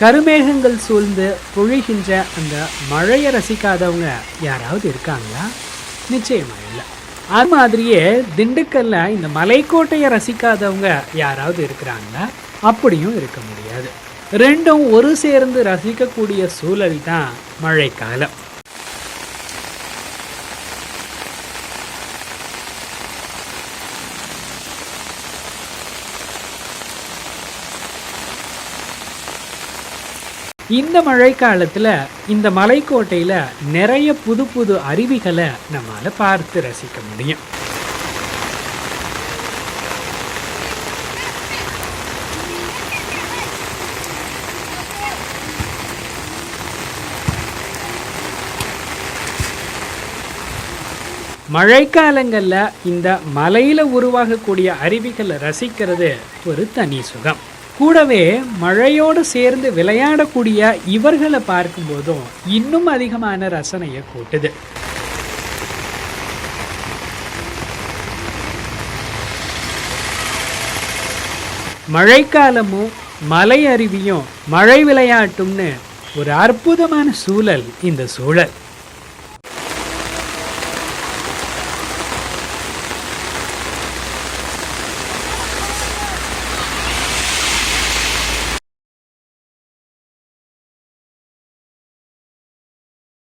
கருமேகங்கள் சூழ்ந்து பொழிகின்ற அந்த மழையை ரசிக்காதவங்க யாராவது இருக்காங்களா? நிச்சயமாக இல்லை. அது மாதிரியே திண்டுக்கல்ல இந்த மலைக்கோட்டையை ரசிக்காதவங்க யாராவது இருக்கிறாங்களா? அப்படியும் இருக்க முடியாது. ரெண்டும் ஒரு சேர்ந்து ரசிக்கக்கூடிய சூழல் தான் மழைக்காலம். இந்த மழைக்காலத்தில் இந்த மலைக்கோட்டையில் நிறைய புது புது அருவிகளை நம்மால் பார்த்து ரசிக்க முடியும். மழைக்காலங்களில் இந்த மலையில் உருவாகக்கூடிய அருவிகளை ரசிக்கிறது ஒரு தனி சுகம். கூடவே மழையோடு சேர்ந்து விளையாடக்கூடிய இவர்களை பார்க்கும்போதும் இன்னும் அதிகமான ரசனையை கூட்டுது. மழைக்காலமும் மலை அருவியும் மழை விளையாட்டும்னு ஒரு அற்புதமான சூழல் இந்த சூழல்.